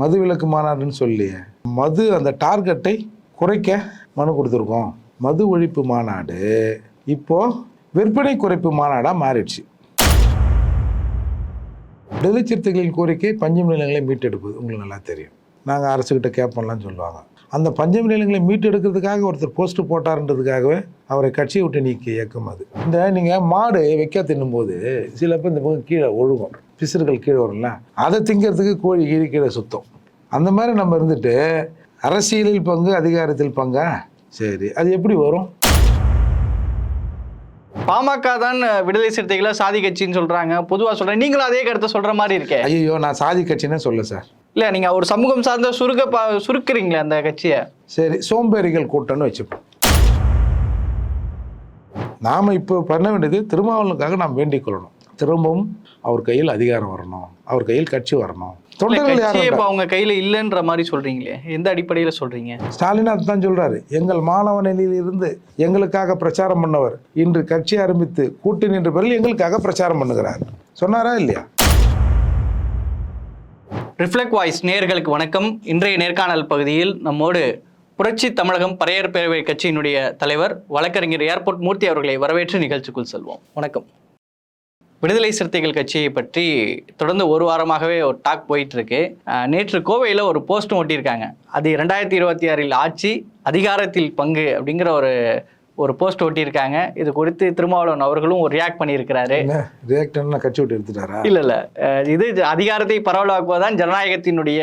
மது விலக்கு மாநாடுன்னு சொல்லி மது அந்த டார்கெட்டை குறைக்க மனு கொடுத்துருக்கோம். மது ஒழிப்பு மாநாடு இப்போ விற்பனை குறைப்பு மாநாடாக மாறிடுச்சு. விடுதலை சிறுத்தைகளின் கோரிக்கை பஞ்சம் நிலங்களை மீட்டெடுப்பது உங்களுக்கு நல்லா தெரியும். நாங்கள் அரசுக்கிட்ட கேட்போம்லாம் சொல்லுவாங்க. அந்த பஞ்சம் நிலங்களை மீட்டெடுக்கிறதுக்காக ஒருத்தர் போஸ்ட் போட்டாருன்றதுக்காகவே அவரை கட்சியை விட்டு நீக்கி இயக்கம் அது. இந்த நீங்கள் மாடு வைக்க தின்னும்போது சில பேர் இந்த பக்கம் கீழே ஒழுகும். பிசுறுகள் கீழே வரும்ல அதை திங்கிறதுக்கு கோழி கீழே கீழே சுத்தம். அந்த மாதிரி நம்ம இருந்துட்டு அரசியலில் பங்கு அதிகாரத்தில் பங்கா? சரி அது எப்படி வரும்? பாமக தான் விடுதலை சிறுத்தைகளை சாதி கட்சின்னு சொல்றாங்க. பொதுவா சொல்றேன். நீங்களும் அதே கருத்தை சொல்ற மாதிரி இருக்கே. ஐயோ நான் சாதி கட்சினே சொல்ல சார். இல்ல நீங்க ஒரு சமூகம் சார்ந்த சுருக்க பா- சுருக்குறீங்களே அந்த கட்சியை. சரி சோம்பேறிகள் கூட்டம்னு வச்சுப்போம். நாம் இப்போ பண்ண வேண்டியது திருமாவளவனுக்காக நாம் வேண்டிக் கொள்ளணும். திரும்பவும் அவர் கையில் அதிகாரம் வரணும். அவர் கையில் கட்சி வரணும். தொண்டர்கள் யாரும் அவங்க கையில இல்லைன்ற மாதிரி சொல்றீங்களே? எந்த அடிப்படையில சொல்றீங்க? ஸ்டாலின் அதுதான் சொல்றாரு. எங்கள் மாணவனில் இருந்து எங்களுக்காக பிரச்சாரம் பண்ணவர் இன்று கட்சி ஆரம்பித்து கூட்டு நின்ற பிறகு எங்களுக்காக பிரச்சாரம் பண்ணுகிறார். சொன்னாரா இல்லையா? ரிஃப்ளெக்ட் வாய்ஸ் நேயர்களுக்கு வணக்கம். இன்றைய நேர்காணல் பகுதியில் நம்மோடு புரட்சி தமிழகம் பறையர் பேரவை கட்சியினுடைய தலைவர் வழக்கறிஞர் ஏர்போர்ட் மூர்த்தி அவர்களை வரவேற்று நிகழ்ச்சிக்குள் செல்வோம். வணக்கம். விடுதலை சிறுத்தைகள் கட்சியை பற்றி தொடர்ந்து ஒரு வாரமாகவே ஒரு டாக் போயிட்டு இருக்கு அஹ், நேற்று கோவையில் ஒரு போஸ்ட்டும் ஒட்டியிருக்காங்க. அது ரெண்டாயிரத்தி இருபத்தி ஆறில் ஆட்சி அதிகாரத்தில் பங்கு அப்படிங்கிற ஒரு ஒரு போஸ்ட் ஒட்டியிருக்காங்க. இது குறித்து திருமாவளவன் அவர்களும் ஒரு ரியாக்ட் பண்ணியிருக்கிறாரு. ரியாக்டர்னா கட்சி விட்டு எடுத்துட்டாரா? இல்ல இல்ல. இது அதிகாரத்தை பரவலாக்குவதுதான் ஜனநாயகத்தினுடைய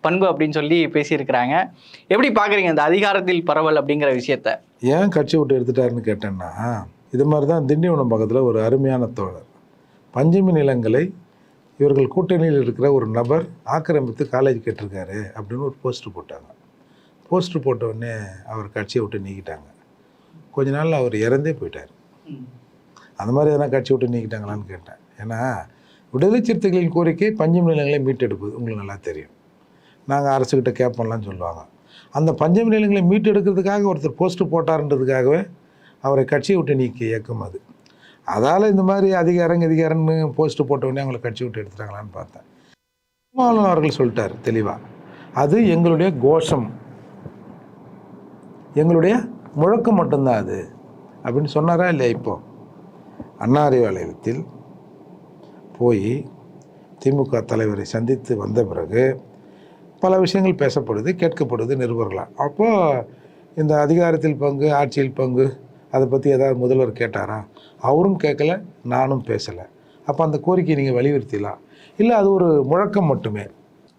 பண்பு அப்படின்னு சொல்லி பேசியிருக்கிறாங்க. எப்படி பாக்குறீங்க இந்த அதிகாரத்தில் பரவல் அப்படிங்கிற விஷயத்த? ஏன் கட்சி விட்டு எடுத்துட்டாருன்னு கேட்டேன்னா இது மாதிரி தான் திண்டிவனம் பக்கத்தில் ஒரு அருமையான தோழர். பஞ்சமி நிலங்களை இவர்கள் கூட்டணியில் இருக்கிற ஒரு நபர் ஆக்கிரமித்து காலேஜ் கேட்டிருக்காரு அப்படின்னு ஒரு போஸ்டர் போட்டாங்க. போஸ்ட்ரு போட்ட உடனே அவர் கட்சியை விட்டு நீக்கிட்டாங்க. கொஞ்ச நாள் அவர் இறந்தே போயிட்டார். அந்த மாதிரி எதனா கட்சி விட்டு நீக்கிட்டாங்களான்னு கேட்டேன். ஏன்னா விடுதலை சிறுத்தைகளின் கோரிக்கை பஞ்சம் நிலங்களை மீட்டெடுப்பது உங்களுக்கு நல்லா தெரியும். நாங்கள் அரசுக்கிட்ட கேட்போம்லாம் சொல்லுவாங்க. அந்த பஞ்சம் நிலங்களை மீட்டெடுக்கிறதுக்காக ஒருத்தர் போஸ்ட்டு போட்டாருன்றதுக்காகவே அவரை கட்சியை விட்டு நீக்கி இயக்கம் அது. அதால் இந்த மாதிரி அதிகாரம் அதிகாரம்னு போஸ்ட்டு போட்ட உடனே அவங்களை கட்சி விட்டு எடுத்துட்டாங்களான்னு பார்த்தேன். திருமாவளவன் அவர்கள் சொல்லிட்டார் தெளிவாக அது எங்களுடைய கோஷம். எங்களுடைய முழக்கம் மட்டும்தான் அது. அப்படின்னு சொன்னாரா இல்லையா இப்போ? அண்ணா அறிவாலயத்தில் போய் திமுக தலைவரை சந்தித்து வந்த பிறகு பல விஷயங்கள் பேசப்படுது கேட்கப்படுது நிருபர்களாக அப்போது இந்த அதிகாரத்தில் பங்கு ஆட்சியில் பங்கு அதை பற்றி ஏதாவது முதல்வர் கேட்டாரா? அவரும் கேட்கல நானும் பேசலை. அப்போ அந்த கோரிக்கையை நீங்கள் வலியுறுத்தலாம் இல்லை அது ஒரு முழக்கம் மட்டுமே?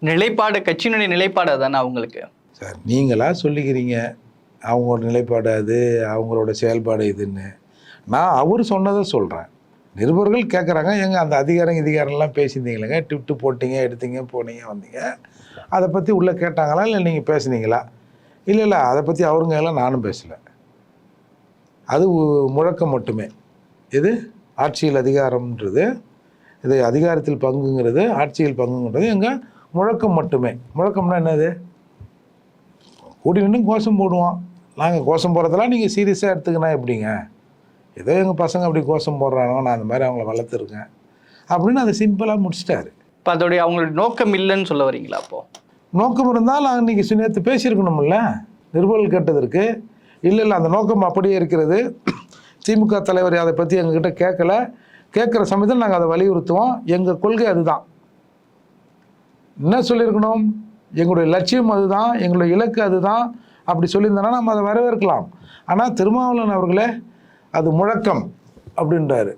நிலைப்பாடு கட்சியினுடைய நிலைப்பாடு தானே அவங்களுக்கு சார் நீங்களாக சொல்லிக்கிறீங்க அவங்களோட நிலைப்பாடு அது அவங்களோட செயல்பாடு இதுன்னு. நான் அவர் சொன்னதை சொல்கிறேன் நிருபர்கள் கேட்குறாங்க எங்க அந்த அதிகாரம் அதிகாரம்லாம் பேசியிருந்தீங்களேங்க? டிப்ட்டு போட்டீங்க எடுத்தீங்க போனீங்க வந்தீங்க. அதை பற்றி உள்ளே கேட்டாங்களா இல்லை நீங்கள் பேசுனீங்களா? இல்லை இல்லை அதை பற்றி அவருங்க எல்லாம் நானும் பேசலை. அது முழக்கம் மட்டுமே. இது ஆட்சியில் அதிகாரம்ன்றது. இது அதிகாரத்தில் பங்குங்கிறது ஆட்சியில் பங்குங்கிறது எங்கள் முழக்கம் மட்டுமே. முழக்கம்னா என்னது? கூடி நின்று கோஷம் போடுவோம். நாங்கள் கோஷம் போடுறதெல்லாம் நீங்கள் சீரியஸாக எடுத்துக்கினா எப்படிங்க? ஏதோ எங்கள் பசங்க அப்படி கோஷம் போடுறானோ நான் அந்த மாதிரி அவங்கள வளர்த்துருக்கேன். அப்படின்னு அதை சிம்பிளாக முடிச்சிட்டாரு. இப்போ அதோடைய அவங்களுடைய நோக்கம் இல்லைன்னு சொல்ல வரீங்களா அப்போ? நோக்கம் இருந்தால் நாங்கள் இன்றைக்கி நேற்று பேசியிருக்கணும்ல. நிருபர்கள் கேட்டதற்கு இல்லை இல்லை அந்த நோக்கம் அப்படியே இருக்கிறது. திமுக தலைவர் அதை பற்றி எங்ககிட்ட கேட்கல. கேட்குற சமயத்தில் நாங்கள் அதை வலியுறுத்துவோம். எங்கள் கொள்கை அதுதான். என்ன சொல்லியிருக்கணும்? எங்களுடைய லட்சியம் அதுதான். எங்களுடைய இலக்கு அதுதான். அப்படி சொல்லியிருந்தோன்னா நம்ம அதை வரவேற்கலாம். ஆனால் திருமாவளவன் அவர்களே அது முழக்கம் அப்படின்றாரு.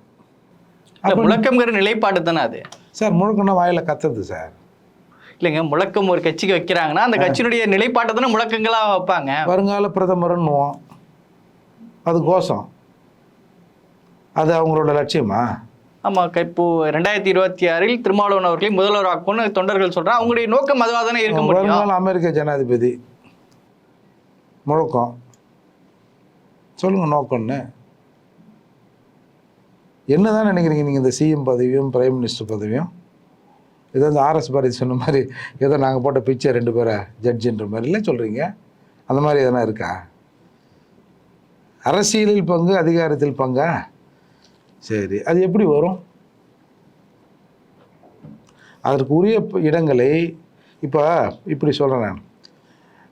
முழக்கம்ங்கிற நிலைப்பாடு தானே அது? சார் முழக்கம்னா வாயில் கத்துது சார். இல்லைங்க முழக்கம் ஒரு கட்சிக்கு வைக்கிறாங்கன்னா அந்த கட்சியினுடைய நிலைப்பாட்டை தானே முழக்கங்களா வைப்பாங்க. வருங்கால பிரதமர்ன்னுவோம் அது கோஷம். அது அவங்களோட லட்சியமா? ஆமா க- இப்போ ரெண்டாயிரத்தி இருபத்தி ஆறில் திருமாவளவன் அவர்களை முதல்வர் ஆக்கும்னு தொண்டர்கள் சொல்றாங்க. அவங்களுடைய நோக்கம் அதுவாக தானே இருக்க முடியும். அமெரிக்க ஜனாதிபதி. முழக்கம். சொல்லுங்க நோக்கம்னு. என்னதான் நினைக்கிறீங்க நீங்கள் இந்த சிஎம் பதவியும் பிரைம் மினிஸ்டர் பதவியும்? ஏதோ இந்த ஆர்எஸ் பாரதி சொன்ன மாதிரி ஏதோ நாங்கள் போட்ட பிச்சை ரெண்டு பேரை ஜட்ஜின்ற மாதிரிலாம் சொல்கிறீங்க அந்த மாதிரி எதனா இருக்கா? அரசியலில் பங்கு அதிகாரத்தில் பங்கா? சரி அது எப்படி வரும்? அதற்கு உரிய இடங்களை இப்போ இப்படி சொல்கிறேன் நான்.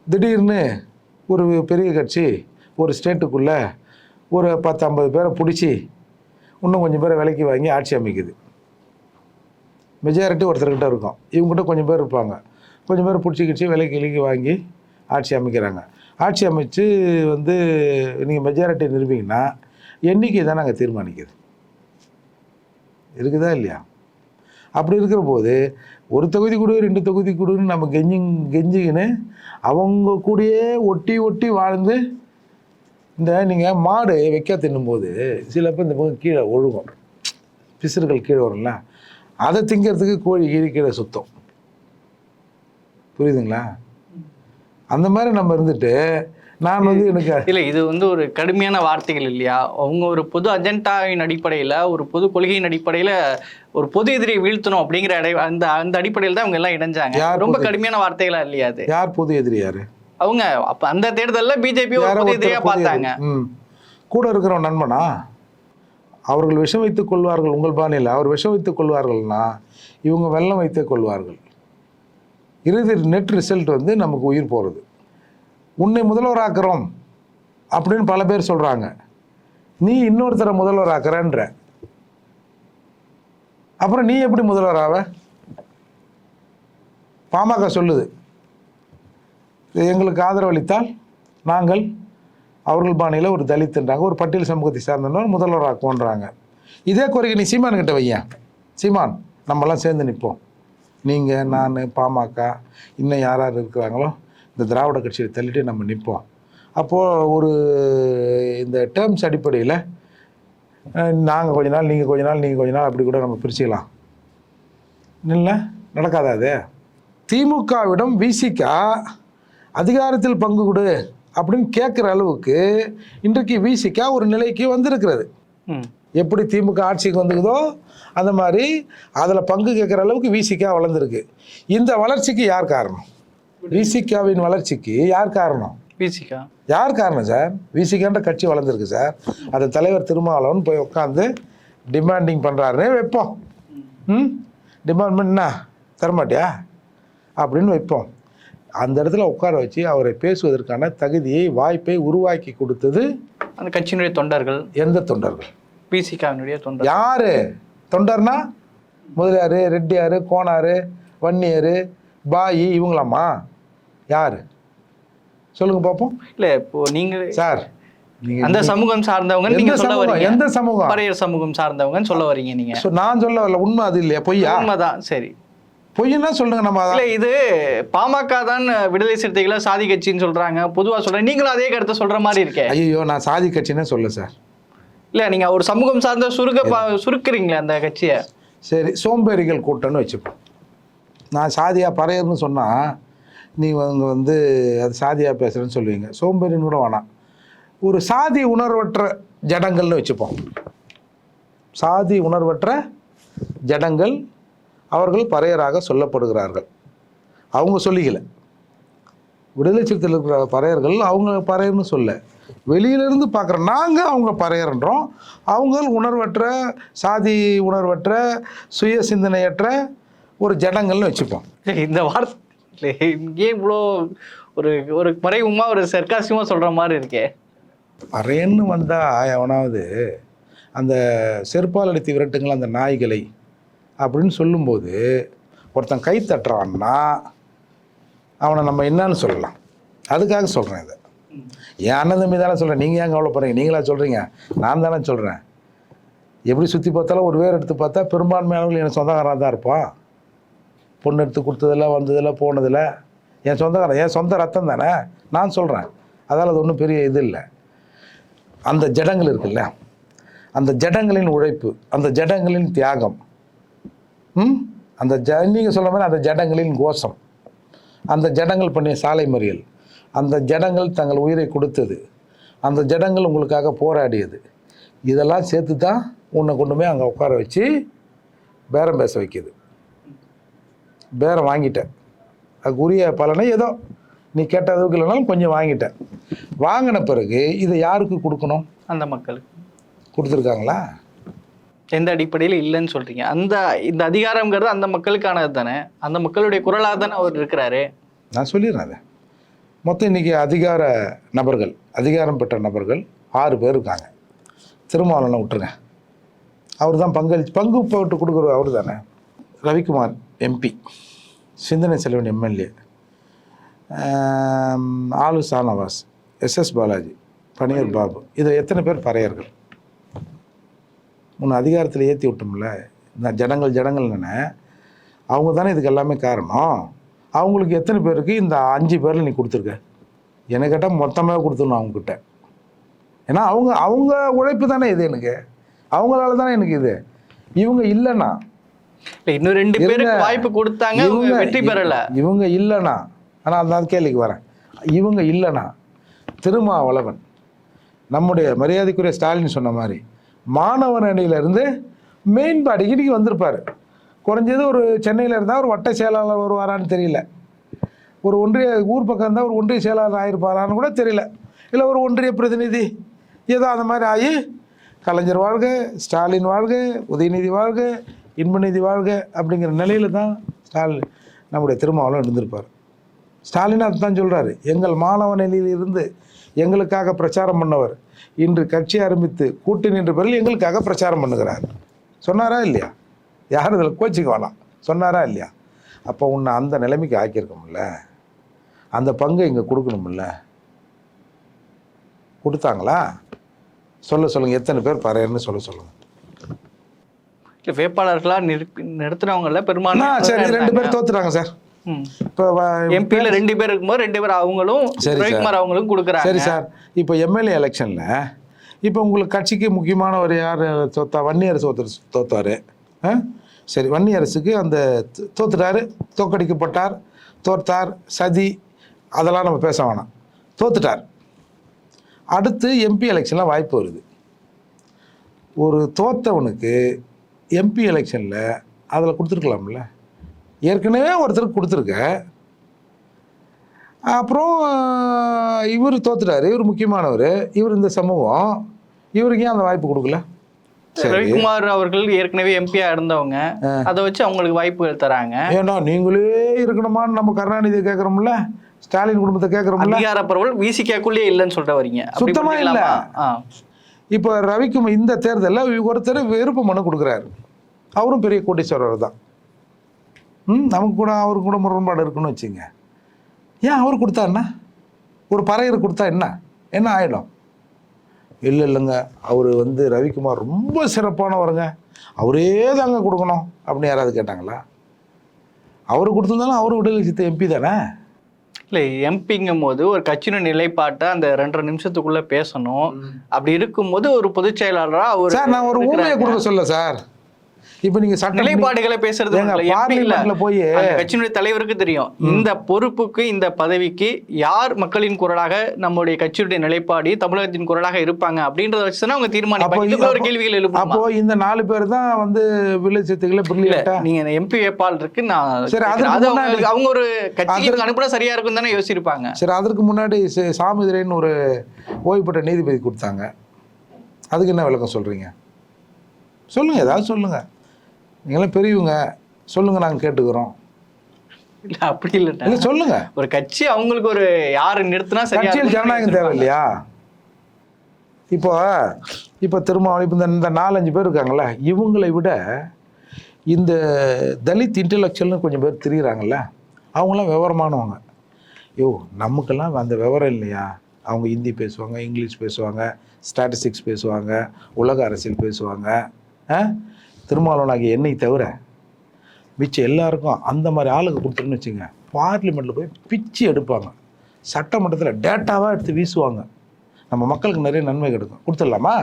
திடீர்னு ஒரு பெரிய கட்சி ஒரு ஸ்டேட்டுக்குள்ளே ஒரு பத்து ஐம்பது பேரை பிடிச்சி இன்னும் கொஞ்சம் பேரை விலைக்கு வாங்கி ஆட்சி அமைக்குது. மெஜாரிட்டி ஒருத்தர்கிட்ட இருக்கும். இவங்ககிட்ட கொஞ்சம் பேர் இருப்பாங்க. கொஞ்சம் பேர் பிடிச்சி கிடிச்சி விலைக்கு இலக்கி வாங்கி ஆட்சி அமைக்கிறாங்க. ஆட்சி அமைச்சு வந்து நீங்கள் மெஜாரிட்டி நிறுவிங்கன்னா எண்ணிக்கை தான் நாங்கள் தீர்மானிக்கிறது. இருக்குதா இல்லையா? அப்படி இருக்கிற போது ஒரு தொகுதி கொடு ரெண்டு தொகுதி கொடுன்னு நம்ம கெஞ்சி கெஞ்சிக்கின்னு அவங்க கூடயே ஒட்டி ஒட்டி வாழ்ந்து இந்த நீங்கள் மாடு வைக்க தின்னும்போது சில பேர் இந்த பக்கம் கீழே ஒழுகும். பிசுறுகள் கீழே வரும்ல. அதை திங்கிறதுக்கு கோழி கீழே சுத்தம். புரியுதுங்களா? அந்த மாதிரி நம்ம இருந்துட்டு நான் வந்து எனக்கு இல்ல இது வந்து ஒரு கடுமையான வார்த்தைகள் இல்லையா? அவங்க ஒரு பொது அஜெண்டாவின் அடிப்படையில ஒரு பொது கொள்கையின் அடிப்படையில ஒரு பொது எதிரியை வீழ்த்தணும் அப்படிங்கிற அடை அந்த அந்த அடிப்படையில் தான் அவங்க எல்லாம் இணைஞ்சாங்க. ரொம்ப கடுமையான வார்த்தைகளா இல்லையா அது? யார் பொது எதிரி யாரு? அவங்க அப்ப அந்த தேர்தல்ல பிஜேபி ஒரு பொது ஒருத்தர் எதிரியா பொது பார்த்தாங்க. கூட இருக்கிறவன் நண்பனா? அவர்கள் விஷம் வைத்துக் கொள்வார்கள் உங்கள் பாணியில். அவர் விஷம் வைத்துக் கொள்வார்கள்னா இவங்க வெள்ளம் வைத்துக் கொள்வார்கள். இறுதி நெட் ரிசல்ட் வந்து நமக்கு உயிர் போகிறது உன்னை முதல்வராக்குறோம் அப்படின்னு பல பேர் சொல்கிறாங்க நீ இன்னொருத்தரை முதல்வராக்குறன்ற. அப்புறம் நீ எப்படி முதல்வராவ? பாமக சொல்லுது. எங்களுக்கு ஆதரவளித்தால் நாங்கள் அவர்கள் பாணியில் ஒரு தலித்துன்றாங்க ஒரு பட்டியல் சமூகத்தை சார்ந்தவர் முதல்வராக்குவோன்றாங்க இதே கோரிக்கை நீ சீமான்கிட்ட கிட்ட சீமான் நம்மலாம் சேர்ந்து நிற்போம். நீங்கள் நான் பாமக இன்னும் யார் யார் இருக்கிறாங்களோ இந்த திராவிட கட்சியை தள்ளிட்டு நம்ம நிற்போம். அப்போது ஒரு இந்த டேர்ம்ஸ் அடிப்படையில் நாங்கள் கொஞ்ச நாள் நீங்கள் கொஞ்ச நாள் நீங்கள் கொஞ்ச நாள் அப்படி கூட நம்ம பிரிச்சுக்கலாம். இல்லை நடக்காதா அது? திமுகவிடம் விசிகா அதிகாரத்தில் பங்கு கொடு. அப்படின்னு கேட்குற அளவுக்கு இன்றைக்கு விசிகா ஒரு நிலைக்கு வந்திருக்கிறது. ம். எப்படி திமுக ஆட்சிக்கு வந்துக்குதோ அந்த மாதிரி அதில் பங்கு கேட்குற அளவுக்கு விசிகா வளர்ந்துருக்கு. இந்த வளர்ச்சிக்கு யார் காரணம்? விசிகாவின் வளர்ச்சிக்கு யார் காரணம்? பிசிகா யார் காரணம் சார்? விசிகான்ற கட்சி வளர்ந்துருக்கு சார். அது தலைவர் திருமாவளவன் போய் உட்காந்து டிமாண்டிங் பண்ணுறாருன்னு வைப்போம். ம். டிமாண்ட் பண்ணா தரமாட்டியா? அப்படின்னு வைப்போம். அந்த இடத்துல உட்கார வச்சு அவரை பேசுவதற்கான தகுதியை வாய்ப்பை உருவாக்கி கொடுத்தது அந்த கட்சியினுடைய தொண்டர்கள். எந்த தொண்டர்கள்? பிசிகாவினுடைய தொண்டர் யாரு? தொண்டர்னா? முதலியார் ரெட்டியார் கோனார் வன்னியர் பாயி இவங்களாம்மா? யார்? சொல்லுங்க பார்ப்போம் இல்ல இப்போ நீங்க சார் அந்த சமூகம் சார்ந்தவங்க நீங்க சொல்ல வரீங்க. எந்த சமூகம்? பறையர் சமூகம் சார்ந்தவங்கன்னு சொல்ல வரீங்க நீங்க. நான் சொல்ல வரல உண்மை அது இல்லையா? பொய்யா? உண்மைதான் சரி. பொய்னா சொல்லுங்க நம்ம இல்ல இது பாமக தான் விடுதலை சிறுத்தைகளை சாதி கட்சின்னு சொல்றாங்க. பொதுவா சொல்றேன். நீங்களும் அதே கருத்தை சொல்ற மாதிரி இருக்கே. ஐயோ நான் சாதி கட்சினே சொல்ல சார். இல்ல நீங்க ஒரு சமூகம் சார்ந்த சுருக்க சுருக்குறீங்களே அந்த கட்சியை? சரி சோம்பேறிகள் கூட்டம்னு வச்சுப்போம். நான் சாதியாக பறையர்னு சொன்னால் நீங்கள் வந்து அது சாதியாக பேசுகிறேன்னு சொல்லுவீங்க. சோம்பேறின்னு கூட வேணாம். ஒரு சாதி உணர்வற்ற ஜடங்கள்னு வச்சுப்போம். சாதி உணர்வற்ற ஜடங்கள் அவர்கள் பறையராக சொல்லப்படுகிறார்கள். அவங்க சொல்லிக்கல. விடுதலை சிறுத்தையில் இருக்கிற பறையர்கள் அவங்க பறையர்னு சொல்ல. வெளியிலிருந்து பார்க்குற நாங்கள் அவங்க பறையர்ன்றோம். அவங்க உணர்வற்ற சாதி உணர்வற்ற சுய சிந்தனையற்ற ஒரு ஜடங்கள்னு வச்சுப்போம். இந்த வார்த்தை இங்கே இவ்வளோ ஒரு ஒரு மறைவுமா ஒரு சர்க்காசியமா சொல்ற மாதிரி இருக்கே. பறையன்னு வந்தால் எவனாவது அந்த செருப்பால் அடித்து விரட்டுங்களா அந்த நாய்களை அப்படின்னு சொல்லும்போது ஒருத்தன் கை தட்டுறான்னா அவனை நம்ம என்னன்னு சொல்லலாம். அதுக்காக சொல்கிறேன் இதை. என் அண்ணன் தம்பி தானே சொல்கிறேன் நீங்கள் ஏன் கவலைப்படுறீங்க? நீங்களா சொல்கிறீங்க நான் தானே சொல்கிறேன் எப்படி சுற்றி பார்த்தாலும் ஒரு வேறு எடுத்து பார்த்தா பெரும்பான்மையானவர்கள் என் சொந்தக்காரன் தான் இருப்பான். பொண்ணு எடுத்து கொடுத்ததில்ல வந்ததில்ல போனதில்ல. என் சொந்தக்காரன் என் சொந்த ரத்தம் தானே? நான் சொல்கிறேன் அதால் அது ஒன்றும் பெரிய இது இல்லை. அந்த ஜடங்கள் இருக்குல்ல? அந்த ஜடங்களின் உழைப்பு அந்த ஜடங்களின் தியாகம் அந்த ஜ நீங்கள் சொல்கிற மாதிரி அந்த ஜடங்களின் கோஷம். அந்த ஜடங்கள் பண்ணிய சாலை மறியல். அந்த ஜடங்கள் தங்கள் உயிரை கொடுத்தது. அந்த ஜடங்கள் உங்களுக்காக போராடியது. இதெல்லாம் சேர்த்து தான் உன்னை கொண்டு போய் அங்கே உட்கார வச்சு பேரம் பேச வைக்கிது. பேரம் வாங்கிட்டேன். அதுக்கு உரிய பலனை ஏதோ நீ கேட்ட அளவுக்கு இல்லைனாலும் கொஞ்சம் வாங்கிட்டேன். வாங்கின பிறகு இதை யாருக்கு கொடுக்கணும்? அந்த மக்களுக்கு. கொடுத்துருக்காங்களா? எந்த அடிப்படையில் இல்லைன்னு சொல்றீங்க. அந்த இந்த அதிகாரம்ங்கிறது அந்த மக்களுக்கானது தானே? அந்த மக்களுடைய குரலாக தானே அவர் இருக்கிறாரு? நான் சொல்லிடுறேன் அதை. மொத்தம் இன்றைக்கி அதிகார நபர்கள் அதிகாரம் பெற்ற நபர்கள் ஆறு பேர் இருக்காங்க. திருமாவளவனை விட்டுருங்க. அவர் தான் பங்களிச்சு பங்கு போட்டு கொடுக்குற அவர் தானே? Ravikumar MP Sinthanai Selvan MLA Aloor Shanavas SS Balaji Panaiyur Babu. இதை எத்தனை பேர் பறையர்கள்? முன்ன அதிகாரத்தில் ஏற்றி விட்டோம்ல. இந்த ஜனங்கள் ஜனங்கள் தானே. அவங்க தானே இதுக்கு எல்லாமே காரணம். அவங்களுக்கு எத்தனை பேருக்கு இந்த அஞ்சு பேரில் நீ கொடுத்துருக்க? எனக்கு கேட்டால் மொத்தமாக கொடுத்துடணும் அவங்கக்கிட்ட ஏன்னா அவங்க அவங்க உழைப்பு தானே இது எனக்கு. அவங்களால தானே எனக்கு இது. இவங்க இல்லைன்னா. இல்ல இன்னும் ரெண்டு பேருக்கு. வாய்ப்பு கொடுத்தாங்க இவங்க வெற்றி பெறல. இவங்க இல்லைனா ஆனால் அந்த கேள்விக்கு வரேன். இவங்க இல்லைனா திருமாவளவன் நம்முடைய மரியாதைக்குரிய ஸ்டாலின் சொன்ன மாதிரி மாணவன் அணியிலேருந்து மெயின்பாடிக்கு இன்றைக்கி வந்திருப்பார். குறைஞ்சது ஒரு சென்னையில் இருந்தால் ஒரு வட்ட செயலாளர் வருவாரான்னு தெரியல. ஒரு ஒன்றிய ஊர் பக்கம் இருந்தால் ஒரு ஒன்றிய செயலாளர் ஆகிருப்பாரான்னு கூட தெரியல. இல்லை ஒரு ஒன்றிய பிரதிநிதி ஏதோ அந்த மாதிரி ஆகி கலைஞர் வாழ்க ஸ்டாலின் வாழ்க உதயநிதி வாழ்க இன்பநிதி வாழ்க அப்படிங்கிற நிலையில தான் ஸ்டாலின் நம்முடைய திருமாவளம் இருந்திருப்பார். ஸ்டாலின் அதுதான் சொல்கிறாரு எங்கள் மாணவ நிலையிலிருந்து எங்களுக்காக பிரச்சாரம் பண்ணவர் இன்று கட்சி ஆரம்பித்து கூட்டணி என்ற பேரில் எங்களுக்காக பிரச்சாரம் பண்ணுகிறார். சொன்னாரா இல்லையா? யாரும் இதில் கோச்சிக்க வேணாம். சொன்னாரா இல்லையா? அப்போ உன்னை அந்த நிலைமைக்கு ஆக்கியிருக்கோம்ல. அந்த பங்கை இங்கே கொடுக்கணும்ல. கொடுத்தாங்களா? சொல்ல சொல்லுங்கள் எத்தனை பேர் பறையர்னு சொல்ல சொல்லுங்கள் இல்ல வேட்பாளர்களா நிறுத்தி நிறுத்தினவங்கள பெரும்பாலும் சரி ரெண்டு பேர் தோத்துட்டாங்க சார். இப்போ எம்பியில ரெண்டு பேர் இருக்கும்போது ரெண்டு பேர் அவங்களும். ரவிக்குமார் அவங்களும் கொடுக்குறாங்க. சரி சார். இப்போ எம்எல்ஏ எலெக்ஷனில் இப்போ உங்களுக்கு கட்சிக்கு முக்கியமானவர் யார்? தோத்தா வன்னியரசு ஒருத்தர் தோத்தார். சரி வன்னியரசுக்கு அந்த தோத்துட்டாரு தோக்கடிக்கப்பட்டார் தோற்றார் சதி அதெல்லாம் நம்ம பேச வேணாம். தோத்துட்டார். அடுத்து எம்பி எலெக்ஷனில் வாய்ப்பு வருது. ஒரு தோத்தவனுக்கு எம்பி எலெக்ஷனில் அதில் கொடுத்துருக்கலாம்ல? ஏற்கனவே ஒருத்தருக்கு கொடுத்துருக்க அப்புறம் இவர் தோத்துட்டாரு இவர் முக்கியமானவர் இவர் இந்த சமூகம் இவருக்கு ஏன் அந்த வாய்ப்பு கொடுக்கல? ரவிக்குமார் அவர்கள் ஏற்கனவே எம்பியா இருந்தவங்க அதை வச்சு அவங்களுக்கு வாய்ப்புகள் தராங்க. ஏன்னா நீங்களே இருக்கணுமான்னு நம்ம கருணாநிதியை கேட்குறோம்ல? ஸ்டாலின் குடும்பத்தை கேட்குறோம்ல? அதிகார பரவல் விசிகாக்குள்ளே இல்லைன்னு சொல்லிட்டு வரீங்க. சுத்தமா இல்ல. இப்போ ரவிக்கும் இந்த தேர்தலில் ஒருத்தர் விருப்ப மனு கொடுக்குறாரு. அவரும் பெரிய கோட்டீஸ்வரர் தான். ம் நமக்கு கூட அவருக்கு கூட முரண்பாடு இருக்குன்னு வச்சுங்க. ஏன் அவர் கொடுத்தா என்ன? ஒரு பறையர் கொடுத்தா என்ன? என்ன ஆயிடும்? இல்லை இல்லைங்க. அவர் வந்து ரவிக்குமார் ரொம்ப சிறப்பானவருங்க. அவரே தாங்க கொடுக்கணும் அப்படின்னு யாராவது கேட்டாங்களா? அவர் கொடுத்துருந்தாலும் அவர் விடுதலை சித்த எம்பி தானே? இல்ல எம்பிங்கும் போது ஒரு கட்சியின் நிலைப்பாட்டை அந்த ரெண்டரை நிமிஷத்துக்குள்ள பேசணும். அப்படி இருக்கும்போது ஒரு பொதுச் செயலாளரா அவர் சார் நான் ஒரு ஊமையை கொடுக்க சொல்ல சார். இப்போ நீங்கள் சட்ட நிலைப்பாடுகளை பேசுறது. பார்லிமெண்ட்ல போய் கட்சியினுடைய தலைவருக்கு தெரியும். இந்த பொறுப்புக்கு இந்த பதவிக்கு யார் மக்களின் குரலாக நம்முடைய கட்சியுடைய நிலைப்பாடு தமிழகத்தின் குரலாக இருப்பாங்க அப்படின்றத வச்சுதான் அவங்க தீர்மானிப்பாங்க. ஒரு கேள்விகள் எழுப்பணுமா அப்போ இந்த நாலு பேர் தான் வந்து வில்லேஜ் சித்துக்களை இல்ல பிரில்லியண்டா நீங்க எம்பி வேட்பாளர் இருக்கு நான் சரி. அது அவங்க ஒரு கட்சிக்கு அனுப்புனா சரியா இருக்கும் தானே யோசிச்சிருப்பாங்க. சரி அதற்கு முன்னாடி சாமிதுரைன்னு ஒரு ஓய்வு பெற்ற நீதிபதி கொடுத்தாங்க. அதுக்கு என்ன விளக்கம் சொல்றீங்க? சொல்லுங்க ஏதாவது சொல்லுங்க. நீங்களாம் பெரியவங்க சொல்லுங்க நாங்கள் கேட்டுக்கிறோம். இல்ல அப்படி இல்ல இல்லை சொல்லுங்க. ஒரு கட்சி அவங்களுக்கு ஒரு யாரு நிறுத்தினா கட்சியில் ஜனநாயகம் தேவை. இல்லையா இப்போ இப்போ திருமாவளி இப்போ இந்த இந்த நாலஞ்சு பேர் இருக்காங்கல்ல இவங்களை விட இந்த தலித் இன்டெலெக்சுவல்னு கொஞ்சம் பேர் திரியிறாங்கல்ல அவங்களாம் விவரமானவங்க. யோ நமக்கெல்லாம் அந்த விவரம் இல்லையா? அவங்க ஹிந்தி பேசுவாங்க இங்கிலீஷ் பேசுவாங்க ஸ்டாட்டிஸ்டிக்ஸ் பேசுவாங்க உலக அரசியல் பேசுவாங்க திருமாவளவனாகிய என்னை தவிர மிச்சம் எல்லாருக்கும் அந்த மாதிரி ஆளுங்க கொடுத்துருன்னு வச்சுங்க பார்லிமெண்ட்டில் போய் பிச்சு எடுப்பாங்க. சட்டமன்றத்தில் டேட்டாவாக எடுத்து வீசுவாங்க. நம்ம மக்களுக்கு நிறைய நன்மை கிடைக்கும். கொடுத்துடலாமா?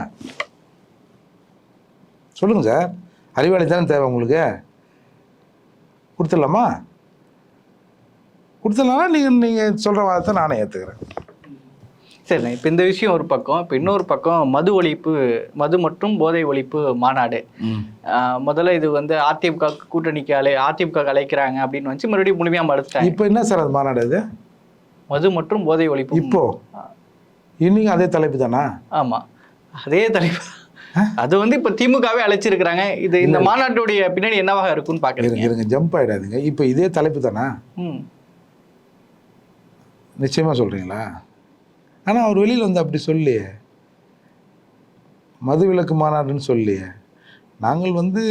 சொல்லுங்கள் சார். அறிவாளி தானே தேவை உங்களுக்கு? கொடுத்துடலாமா? கொடுத்துடலாம் நீங்கள் நீங்கள் சொல்கிற வார்த்தை நானே ஏற்றுக்கிறேன் சரி இப்போ இந்த விஷயம் ஒரு பக்கம். இப்போ இன்னொரு பக்கம் மது ஒழிப்பு மது மற்றும் போதை ஒழிப்பு மாநாடு. முதல்ல இது வந்து அதிமுக கூட்டணிக்கு அலை அதிமுக அழைக்கிறாங்க அப்படின்னு வச்சு மறுபடியும் முழுமையா மறுத்தாங்க இப்போ என்ன சார் அது மாநாடு இது மது மற்றும் போதை ஒழிப்பு. இப்போ? இன்னைக்கு அதே தலைப்பு தானா? ஆமா. அதே தலைப்பு. அது வந்து இப்ப திமுகவே அழைச்சிருக்கிறாங்க. இது இந்த மாநாட்டுடைய பின்னாடி என்னவாக இருக்கும்னு பாக்குறீங்க? இருங்க ஜம்ப் ஆகிடாதீங்க இப்போ இதே தலைப்பு தானா? ம். நிச்சயமாக சொல்கிறீங்களா ஆனால் அவர் வெளியில் வந்து அப்படி சொல்லியே. மது விலக்கு மாநாடுன்னு சொல்லியே. நாங்கள் வந்து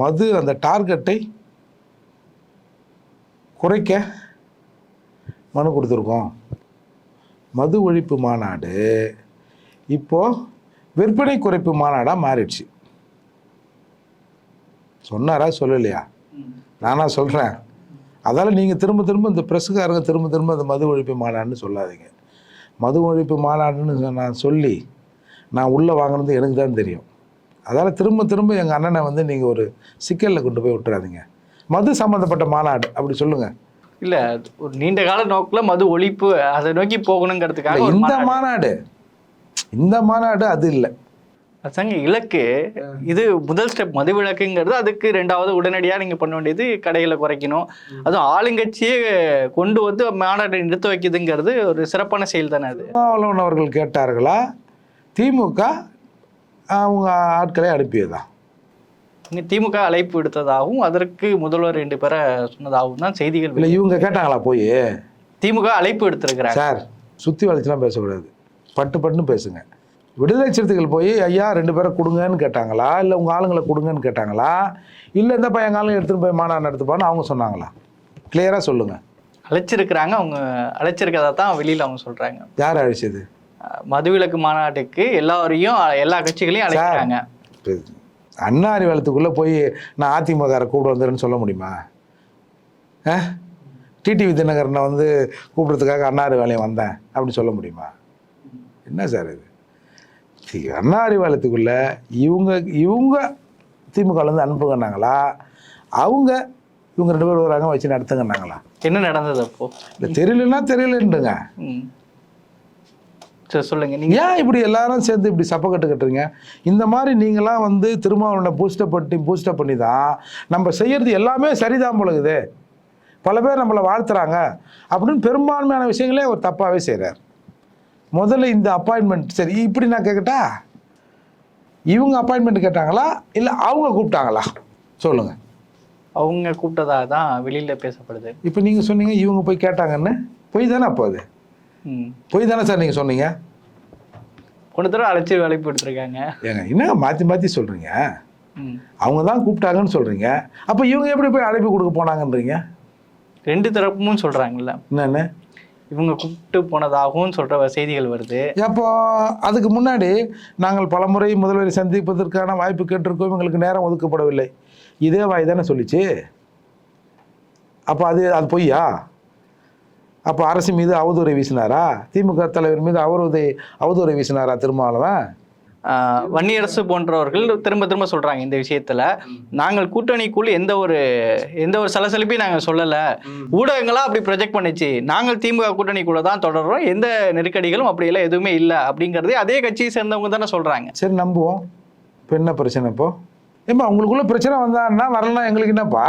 மது அந்த டார்கெட்டை குறைக்க மனு கொடுத்துருக்கோம். மது ஒழிப்பு மாநாடு இப்போது விற்பனை குறைப்பு மாநாடாக மாறிடுச்சு. சொன்னாரா சொல்லலையா? நானா சொல்கிறேன் அதால் நீங்கள் திரும்ப திரும்ப இந்த ப்ரெஸ்ஸுக்காரங்க திரும்ப திரும்ப அந்த மது ஒழிப்பு மாநாடுன்னு சொல்லாதீங்க. மது ஒழிப்பு மாநாடுன்னு நான் சொல்லி நான் உள்ளே வாங்கினது எனக்கு தான் தெரியும். அதால் திரும்ப திரும்ப எங்கள் அண்ணனை வந்து நீங்கள் ஒரு சிக்கலில் கொண்டு போய் விட்டுறாதீங்க. மது சம்மந்தப்பட்ட மாநாடு அப்படி சொல்லுங்கள் இல்ல ஒரு நீண்ட கால நோக்குல மது ஒழிப்பு அதை நோக்கி போகணுங்கிறதுக்காக இந்த. மாநாடு இந்த மாநாடு அது இல்லை. அதாங்க இலக்கு. இது முதல் ஸ்டெப் மது விலக்குங்கிறது அதுக்கு ரெண்டாவது உடனடியா நீங்க பண்ண வேண்டியது கடைகளை குறைக்கணும். அதுவும் ஆளுங்கட்சியே கொண்டு வந்து மாநாட்டை நிறுத்த வைக்குதுங்கிறது ஒரு சிறப்பான செயல் தானே அது. திருமாவளவன் அவர்கள் கேட்டார்களா? திமுக அவங்க ஆட்களை அனுப்பியதா? இங்க திமுக அழைப்பு விடுத்ததாகவும் அதற்கு முதல்வர் ரெண்டு பேரை சொன்னதாகவும் தான் செய்திகள் இல்லை இவங்க கேட்டாங்களா போய்? திமுக அழைப்பு எடுத்திருக்கிறாங்க சார் சுற்றி வளைச்சுலாம் பேசக்கூடாது. பட்டு பட்டுன்னு பேசுங்க. விடுதலை சிறுத்தைகள் போய் ஐயா ரெண்டு பேரை கொடுங்கன்னு கேட்டாங்களா? இல்லை உங்கள் ஆளுங்களை கொடுங்கன்னு கேட்டாங்களா? இல்லை இந்த பையன் ஆளுங்க எடுத்துகிட்டு போய் மாநாடு நடத்துப்பான்னு அவங்க சொன்னாங்களா? கிளியராக சொல்லுங்கள் அழைச்சிருக்கிறாங்க. அவங்க அழைச்சிருக்கதா தான் வெளியில அவங்க சொல்றாங்க. யார் அழிச்சது? மதுவிலக்கு மாநாட்டுக்கு எல்லாரையும் எல்லா கட்சிகளையும் அழைக்கிறாங்க. அண்ணா அறிவாலயத்துக்குள்ளே போய் நான் அதிமுகரை கூப்பிட வந்துடுறேன்னு சொல்ல முடியுமா? ஆ? டிடிவி தினகரனை வந்து கூப்பிட்றதுக்காக அண்ணா அறிவாலயம் வந்தேன் அப்படின்னு சொல்ல முடியுமா? என்ன சார் இது? தி- அண்ணா அறிவாலயத்துக்குள்ளே இவங்க இவங்க திமுகலேருந்து அனுப்புங்கன்னாங்களா? அவங்க இவங்க ரெண்டு பேரும் வராங்க வச்சு நடத்துங்கன்னாங்களா? என்ன நடந்தது அப்போ? இல்லை தெரியலன்னா தெரியலன்னுங்க ம். சரி சொல்லுங்க நீங்க. ஏன் இப்படி எல்லாரும் சேர்ந்து இப்படி சப்பக்கட்டு கட்டுறீங்க? இந்த மாதிரி நீங்களாம் வந்து திருமாவளவனை பூஸ்டப் பண்ணி பூஸ்டப் பண்ணி தான் நம்ம செய்யறது எல்லாமே சரிதான் பொழுகுது பல பேர் நம்மளை வாழ்த்துறாங்க. அப்படின்னு பெரும்பான்மையான விஷயங்களே அவர் தப்பாகவே செய்கிறார் முதல்ல இந்த அப்பாயின்மெண்ட் சரி இப்படி நான் கேட்கட்டா இவங்க அப்பாயின்மெண்ட் கேட்டாங்களா? இல்லை அவங்க கூப்பிட்டாங்களா? சொல்லுங்கள் அவங்க கூப்பிட்டதா தான் வெளியில பேசப்படுது. இப்போ நீங்கள் சொன்னீங்க இவங்க போய் கேட்டாங்கன்னு. பொய் தானே அப்போ அது. பொய் தானே சார் நீங்கள் சொன்னீங்க? கொண்டு தடவை அழைச்சி அழைப்பு எடுத்திருக்காங்க ஏங்க என்னங்க மாற்றி மாற்றி சொல்கிறீங்க. அவங்க தான் கூப்பிட்டாங்கன்னு சொல்கிறீங்க அப்போ இவங்க எப்படி போய் அழைப்பு கொடுக்க போனாங்கன்றீங்க? ரெண்டு தரப்பும் சொல்றாங்கல்ல. என்னென்னு இவங்க கூப்பிட்டு போனதாகவும் சொல்ற செய்திகள் வருது. அப்போ அதுக்கு முன்னாடி நாங்கள் பலமுறை முதல்வரை சந்திப்பதற்கான வாய்ப்பு கேட்டிருக்கோம் எங்களுக்கு நேரம் ஒதுக்கப்படவில்லை. இதே வாய் தானே சொல்லிச்சு? அப்போ அது அது பொய்யா? அப்போ அரசு மீது அவதூறை வீசினாரா? திமுக தலைவர் மீது அவரது அவதூறை வீசினாரா திருமாவளவன்? வன்னியரசு போன்றவர்கள் திரும்ப திரும்ப சொல்றாங்க இந்த விஷயத்துல. நாங்கள் கூட்டணிக்குள் எந்த ஒரு எந்த ஒரு சலசலிப்பையும் நாங்கள் சொல்லல. ஊடகங்களா அப்படி ப்ரொஜெக்ட் பண்ணிச்சு. நாங்கள் திமுக கூட்டணிக்குள்ள தான் தொடர்றோம். எந்த நெருக்கடிகளும் அப்படி எல்லாம் எதுவுமே இல்லை அப்படிங்கறதே அதே கட்சியை சேர்ந்தவங்க தானே சொல்றாங்க. சரி நம்புவோம். இப்போ என்ன பிரச்சனை இப்போ? ஏமா உங்களுக்குள்ள பிரச்சனை வந்தான்னா வரலாம் எங்களுக்கு என்னப்பா?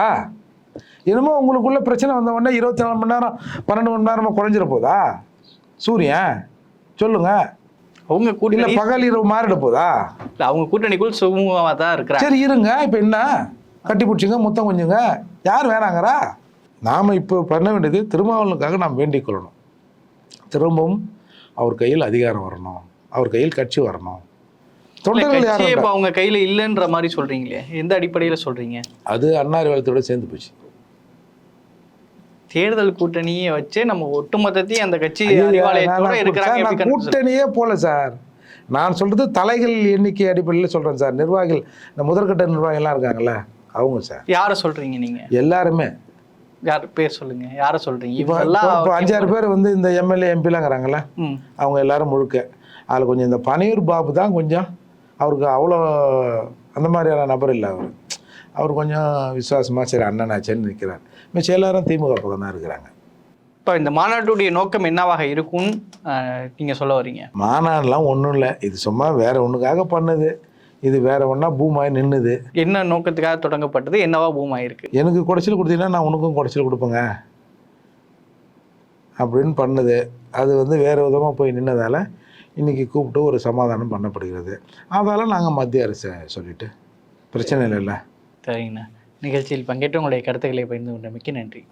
என்னமோ உங்களுக்குள்ள பிரச்சனை வந்த உடனே இருபத்தி நாலு மணி நேரம் பன்னெண்டு மணி நேரமா குறைஞ்சிட போதா? சூரியன் சொல்லுங்க. அவங்க கூட்டணி பகல் இரவு மாறிட போதா? இல்ல, அவங்க கூட்டணிக்குள் சுமூகமா தான் இருக்கிறாங்க. சரி இருங்க. இப்போ என்ன? கட்டி பிடிச்சிங்க முத்தம் கொஞ்சுங்க. யார் வேணாங்கிறா? நாம் இப்போ பண்ண வேண்டியது திருமாவளவனுக்காக நாம் வேண்டிக் கொள்ளணும். திரும்பவும் அவர் கையில் அதிகாரம் வரணும். அவர் கையில் கட்சி வரணும். தொண்டர்கள் யார் கட்சியே இப்ப அவங்க கையில இல்லைன்ற மாதிரி சொல்றீங்களே. எந்த அடிப்படையில சொல்றீங்க? அது அன்னாரி வளத்தோட சேர்ந்து போச்சு. தேர்தல் கூட்டணியை வச்சு நம்ம ஒட்டுமொத்தத்தையும் அந்த கட்சி கூட்டணியே போல சார். நான் சொல்றது தலைகள் எண்ணிக்கை அடிப்படையில் சொல்றேன் சார். நிர்வாகிகள் இந்த முதற்கட்ட நிர்வாகிகள்லாம் இருக்காங்கல்ல அவங்க சார். யார சொல்றீங்க நீங்க? எல்லாருமே. யார் பேர் சொல்லுங்க. யார சொல்றீங்க? இப்போ இவங்கெல்லாம் இப்போ அஞ்சாறு பேர் வந்து இந்த எம்எல்ஏ எம்பிலாங்கிறாங்கல்ல. அவங்க எல்லாரும் முழுக்க. அதில் கொஞ்சம் இந்த பனையூர் பாபு தான் கொஞ்சம் அவருக்கு அவ்வளோ அந்த மாதிரியான நபர் இல்லை அவர். அவர் கொஞ்சம் விசுவாசமாக சரி அண்ணனாச்சேன்னு நிற்கிறார் மிச்சம் எல்லாரும் திமுக பக்கம் தான் இருக்கிறாங்க. இப்ப இந்த மாநாட்டுடைய நோக்கம் என்னவாக இருக்கும்னு அஹ், நீங்க சொல்ல வர்றீங்க மாநாடுலாம் ஒன்றும் இல்லை. இது சும்மா வேற ஒன்றுக்காக பண்ணுது. இது வேற ஒன்றா பூமாய் நின்னுது. என்ன நோக்கத்துக்காக தொடங்கப்பட்டது? என்னவா பூம் ஆயிருக்கு எனக்கு குடைச்சல் கொடுத்தீங்கன்னா நான் உனக்கும் குடைச்சல் கொடுப்பேங்க. அப்படின்னு பண்ணுது. அது வந்து வேறு விதமாக போய் நின்னதால இன்றைக்கி கூப்பிட்டு ஒரு சமாதானம் பண்ணப்படுகிறது. அதெல்லாம் நாங்கள் மத்திய அரசை சொல்லிட்டு பிரச்சனை இல்லைல்ல. சரிங்கண்ணா. நிகழ்ச்சியில் பங்கேற்று உங்களுடைய கருத்துக்களை பகிர்ந்து கொண்டமைக்கு நன்றி.